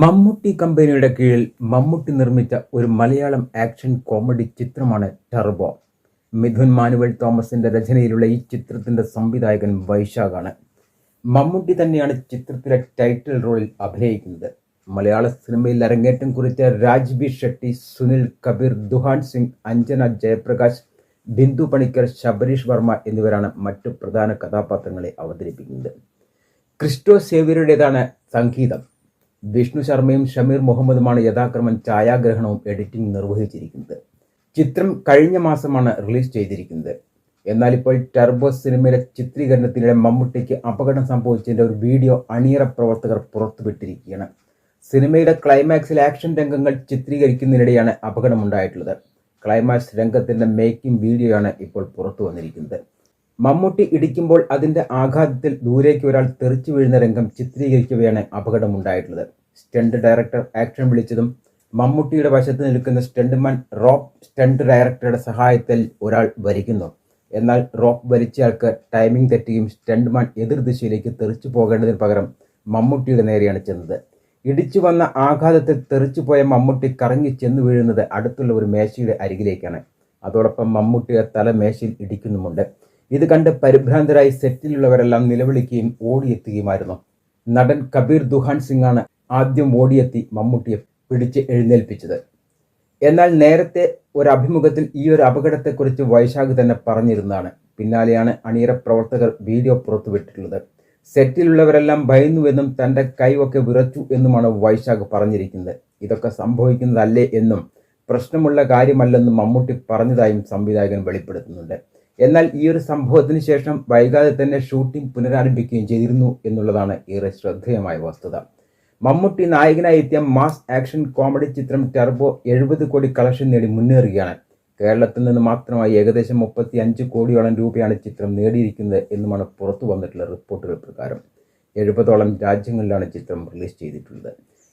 മമ്മൂട്ടി കമ്പനിയുടെ കീഴിൽ മമ്മൂട്ടി നിർമ്മിച്ച ഒരു മലയാളം ആക്ഷൻ കോമഡി ചിത്രമാണ് ടർബോ. മിഥുൻ മാനുവൽ തോമസിന്റെ രചനയിലുള്ള ഈ ചിത്രത്തിന്റെ സംവിധായകൻ വൈശാഖാണ്. മമ്മൂട്ടി തന്നെയാണ് ചിത്രത്തിലെ ടൈറ്റിൽ റോളിൽ അഭിനയിക്കുന്നത്. മലയാള സിനിമയിൽ അരങ്ങേറ്റം കുറിച്ച രാജ്ബി ഷെട്ടി സുനിൽ കബീർ ദുഹാൻ സിംഗ് അഞ്ജന ജയപ്രകാശ് ബിന്ദു പണിക്കർ ശബരീഷ് വർമ്മ എന്നിവരാണ് മറ്റു പ്രധാന കഥാപാത്രങ്ങളെ അവതരിപ്പിക്കുന്നത്. ക്രിസ്റ്റോ സേവ്യറുടേതാണ് സംഗീതം. വിഷ്ണു ശർമ്മയും ഷമീർ മുഹമ്മദുമാണ് യഥാക്രമം ഛായാഗ്രഹണവും എഡിറ്റിംഗ് നിർവഹിച്ചിരിക്കുന്നത്. ചിത്രം കഴിഞ്ഞ മാസമാണ് റിലീസ് ചെയ്തിരിക്കുന്നത്. എന്നാൽ ഇപ്പോൾ ടർബോ സിനിമയിലെ ചിത്രീകരണത്തിനിടെ മമ്മൂട്ടിക്ക് അപകടം സംഭവിച്ചതിന്റെ ഒരു വീഡിയോ അണിയറ പ്രവർത്തകർ പുറത്തുവിട്ടിരിക്കുകയാണ്. സിനിമയുടെ ക്ലൈമാക്സിൽ ആക്ഷൻ രംഗങ്ങൾ ചിത്രീകരിക്കുന്നതിനിടെയാണ് അപകടമുണ്ടായിട്ടുള്ളത് ക്ലൈമാക്സ് രംഗത്തിന്റെ മേക്കിംഗ് വീഡിയോയാണ് ഇപ്പോൾ പുറത്തു വന്നിരിക്കുന്നത്. മമ്മൂട്ടി ഇടിക്കുമ്പോൾ അതിന്റെ ആഘാതത്തിൽ ദൂരേക്ക് ഒരാൾ തെറിച്ചു വീഴുന്ന രംഗം ചിത്രീകരിക്കവെയാണ് അപകടമുണ്ടായിട്ടുള്ളത് സ്റ്റണ്ട് ഡയറക്ടർ ആക്ഷൻ വിളിച്ചതും മമ്മൂട്ടിയുടെ വശത്ത് നിൽക്കുന്ന സ്റ്റണ്ട്മാൻ റോപ്പ് സ്റ്റണ്ട് ഡയറക്ടറുടെ സഹായത്തിൽ ഒരാൾ വരിക്കുന്നു. എന്നാൽ റോപ്പ് വലിച്ചയാൾക്ക് ടൈമിംഗ് തെറ്റുകയും സ്റ്റണ്ട്മാൻ എതിർ ദിശയിലേക്ക് തെറിച്ചു പോകേണ്ടതിന് പകരം മമ്മൂട്ടിയുടെ നേരെയാണ് ചെന്നത്. ഇടിച്ചു വന്ന ആഘാതത്തിൽ തെറിച്ചു പോയ മമ്മൂട്ടി കറങ്ങി ചെന്ന് വീഴുന്നത് അടുത്തുള്ള ഒരു മേശയുടെ അരികിലേക്കാണ്. അതോടൊപ്പം മമ്മൂട്ടിയുടെ തല മേശയിൽ ഇടിക്കുന്നുമുണ്ട്. ഇത് കണ്ട് പരിഭ്രാന്തരായി സെറ്റിലുള്ളവരെല്ലാം നിലവിളിക്കുകയും ഓടിയെത്തുകയുമായിരുന്നു. നടൻ കബീർ ദുഹാൻ സിംഗാണ് ആദ്യം ഓടിയെത്തി മമ്മൂട്ടിയെ പിടിച്ച് എഴുന്നേൽപ്പിച്ചത്. എന്നാൽ നേരത്തെ ഒരു അഭിമുഖത്തിൽ ഈ ഒരു അപകടത്തെക്കുറിച്ച് വൈശാഖ് തന്നെ പറഞ്ഞിരുന്നതാണ്. പിന്നാലെയാണ് അണിയറ പ്രവർത്തകർ വീഡിയോ പുറത്തുവിട്ടിട്ടുള്ളത്. സെറ്റിലുള്ളവരെല്ലാം ഭയന്നുവെന്നും തന്റെ കൈവൊക്കെ വിറച്ചു എന്നുമാണ് വൈശാഖ് പറഞ്ഞിരിക്കുന്നത്. ഇതൊക്കെ സംഭവിക്കുന്നതല്ലേ എന്നും പ്രശ്നമുള്ള കാര്യമല്ലെന്നും മമ്മൂട്ടി പറഞ്ഞതായും സംവിധായകൻ വെളിപ്പെടുത്തുന്നുണ്ട്. എന്നാൽ ഈ ഒരു സംഭവത്തിന് ശേഷം വൈകാതെ തന്നെ ഷൂട്ടിംഗ് പുനരാരംഭിക്കുകയും ചെയ്തിരുന്നു എന്നുള്ളതാണ് ഏറെ ശ്രദ്ധേയമായ വസ്തുത. മമ്മൂട്ടി നായകനായി എത്തിയ മാസ് ആക്ഷൻ കോമഡി ചിത്രം ടെർബോ എഴുപത് കോടി കളക്ഷൻ നേടി മുന്നേറുകയാണ്. കേരളത്തിൽ നിന്ന് മാത്രമായി ഏകദേശം മുപ്പത്തി അഞ്ച് കോടിയോളം രൂപയാണ് ചിത്രം നേടിയിരിക്കുന്നത് എന്നുമാണ് പുറത്തു വന്നിട്ടുള്ള റിപ്പോർട്ടുകൾ പ്രകാരം. എഴുപതോളം രാജ്യങ്ങളിലാണ് ചിത്രം റിലീസ് ചെയ്തിട്ടുള്ളത്.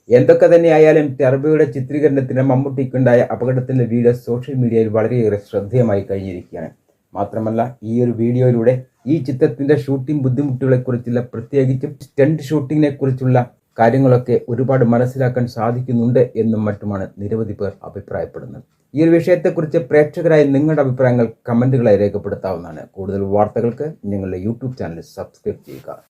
എന്തൊക്കെ തന്നെയായാലും ടെർബോയുടെ ചിത്രീകരണത്തിന് മമ്മൂട്ടിക്കുണ്ടായ അപകടത്തിന്റെ വീഡിയോ സോഷ്യൽ മീഡിയയിൽ വളരെയേറെ ശ്രദ്ധേയമായി കഴിഞ്ഞിരിക്കുകയാണ്. മാത്രമല്ല ഈ ഒരു വീഡിയോയിലൂടെ ഈ ചിത്രത്തിന്റെ ഷൂട്ടിംഗ് ബുദ്ധിമുട്ടുകളെക്കുറിച്ചുള്ള പ്രത്യേകിച്ചും സ്റ്റണ്ട് ഷൂട്ടിങ്ങിനെ കുറിച്ചുള്ള കാര്യങ്ങളൊക്കെ ഒരുപാട് മനസ്സിലാക്കാൻ സാധിക്കുന്നുണ്ട് എന്നും മറ്റുമാണ് നിരവധി പേർ അഭിപ്രായപ്പെടുന്നത്. ഈ ഒരു വിഷയത്തെക്കുറിച്ച് പ്രേക്ഷകരായ നിങ്ങളുടെ അഭിപ്രായങ്ങൾ കമന്റുകളായി രേഖപ്പെടുത്താവുന്നതാണ്. കൂടുതൽ വാർത്തകൾക്ക് ഞങ്ങളുടെ യൂട്യൂബ് ചാനൽ സബ്സ്ക്രൈബ് ചെയ്യുക.